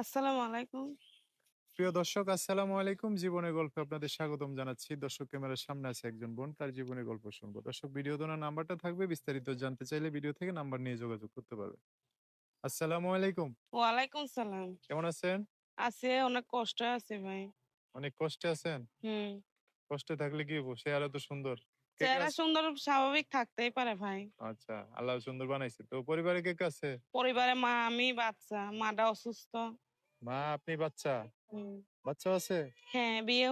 আসসালামু আলাইকুম। প্রিয় দর্শক আসসালামু আলাইকুম জীবনের গল্পে আপনাদের স্বাগতম জানাচ্ছি দর্শক ক্যামেরার সামনে আছে একজন বোন তার জীবনের গল্প শুনব দর্শক ভিডিও দোনার নাম্বারটা থাকবে বিস্তারিত জানতে চাইলে ভিডিও থেকে নাম্বার নিয়ে যোগাযোগ করতে পারবে আসসালামু আলাইকুম ওয়ালাইকুম সালাম। কেমন আছেন আছি অনেক কষ্টে আছি ভাই। অনেক কষ্টে আছেন হুম। কষ্টে থাকলে কি হব? চেহারা তো সুন্দর চেহারা সুন্দর স্বাভাবিক থাকতেই পারে ভাই। আচ্ছা আল্লাহ সুন্দর বানাইছে তো পরিবারে কে কে আছে পরিবারে মা, আমি, বাচ্চা। মাটা অসুস্থ। মা আপনি বাচ্চা বাচ্চা আছে হ্যাঁ, বিয়ে।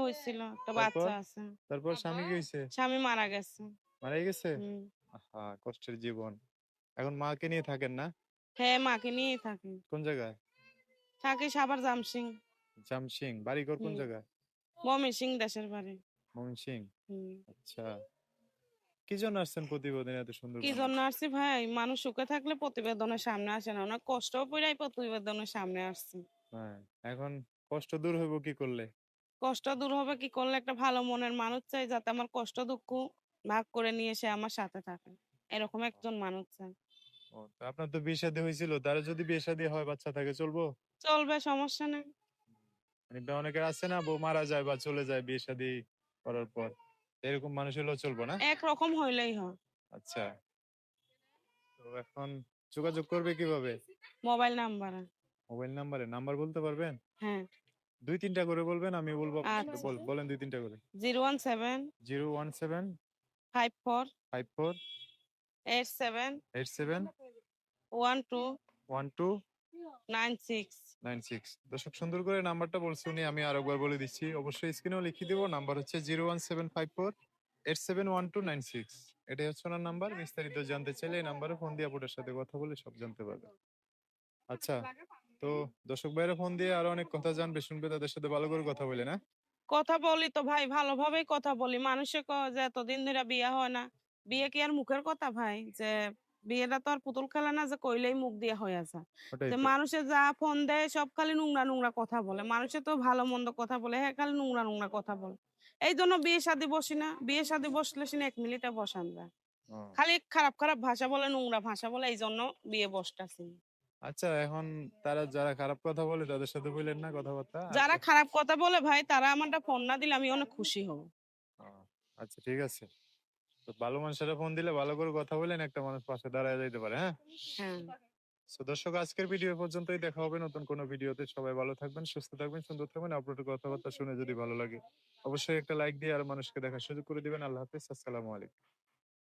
একটা বাচ্চা আছে। তারপর স্বামী কি হয়েছে স্বামী মারা গেছে। মারা গেছে। আহা কষ্টের জীবন এখন মাকে নিয়ে থাকেন না হ্যাঁ, মাকে নিয়েই থাকি। কোন জায়গায় থাকি সাভার জামসিং। জামসিং বাড়িঘর কোন জায়গায় ময়মনসিং দেশের বাড়ি। ময়মনসিং আচ্ছা কি জন্য আসছেন প্রতিবেদন এত সুন্দর কি? জন্য আসছি ভাই? মানুষ সুখে থাকলে প্রতিবেদনের সামনে আসে না। অনেক কষ্টও পইড়াই প্রতিবেদনের সামনে আসছি। হ্যাঁ এখন কষ্ট দূর হইব কি করলে? কষ্ট দূর হবে কি করলে? একটা ভালো মনের মানুষ চাই যাতে আমার কষ্ট দুঃখ ভাগ করে নিয়ে সে আমার সাথে থাকে। এরকম একজন মানুষ চাই। ও, তো আপনার তো বিয়ে শাদী হয়েছিল তারা যদি বিয়ে শাদী হয় বাচ্চা থাকে চলবো? চলবে সমস্যা নেই। মানে অনেকের আছে না বউ মারা যায় বা চলে যায় বিয়ে শাদী করার পর। এরকম মানুষ হলেও চলবো না? একরকম হইলেই হয়। আচ্ছা। তো এখন যোগাযোগ করবে কীভাবে? মোবাইল নাম্বারে। মোবাইল নাম্বারে নাম্বার বলতে পারবেন? হ্যাঁ। দুই তিনটা করে বলবেন আমি বলব। আচ্ছা। বল- বলেন দুই তিনটা করে। Zero one seven zero one seven five four five four eight seven eight seven one two one two nine six. Nine six. দর্শক সুন্দর করে নাম্বারটা বলছি উনি আমি আরেকবার বলে দিচ্ছি। অবশ্যই স্ক্রিনেও লিখে দেবো নাম্বার হচ্ছে zero one seven five four eight seven one two nine six. এটাই হচ্ছে ওনার নাম্বার। বিস্তারিত জানতে চাইলে এই নাম্বারে ফোন দিয়ে আপনার সাথে কথা বলে সব জানতে পারবে আচ্ছা। তো দর্শক ভাইরা ফোন দিয়ে আরও অনেক কথা জানবে শুনবে তাদের সাথে ভালো করে কথা বলে না? কথা বলি তো ভাই ভালোভাবেই কথা বলি। মানুষে কয় যে এতদিন ধরে বিয়ে হয় না বিয়ে কি আর মুখের কথা ভাই? যে বিয়েটা তো আর পুতুল খেলা না যে কইলেই মুখ দিয়ে হয়ে আছে যে মানুষে যা ফোন দেয় সব খালি নোংরা নোংরা কথা বলে। মানুষে তো ভালো মন্দ কথা বলে হ্যাঁ খালি নোংরা নোংরা কথা বলে। এই জন্য বিয়ে শাদী বসি না বিয়ে শাদী বসলে সিনা এক মিনিটে বসান যায়। খালি খারাপ খারাপ ভাষা বলে নোংরা ভাষা বলে এই জন্য বিয়ে বসতাছি। আচ্ছা এখন তারা যারা খারাপ কথা বলে তাদের সাথে বললেন না কথাবার্তা? যারা খারাপ কথা বলে ভাই তারা আমারটা ফোন না দিলে আমি অনেক খুশি হব। আচ্ছা ঠিক আছে। তো ভালো মানুষেরা ফোন দিলে ভালো করে কথা বলেন একটা মানুষ পাশে দাঁড়ায় যাইতে পারে হ্যাঁ? হ্যাঁ। তো দর্শক আজকের ভিডিও পর্যন্তই দেখা হবে নতুন কোনো ভিডিওতে। সবাই ভালো থাকবেন সুস্থ থাকবেন সুন্দর থাকবেন। আপনাদের কথাবার্তা শুনে যদি ভালো লাগে অবশ্যই একটা লাইক দিয়ে আর মানুষকে দেখার সুযোগ করে দিবেন। আল্লাহ হাফিজ আসসালামু আলাইকুম।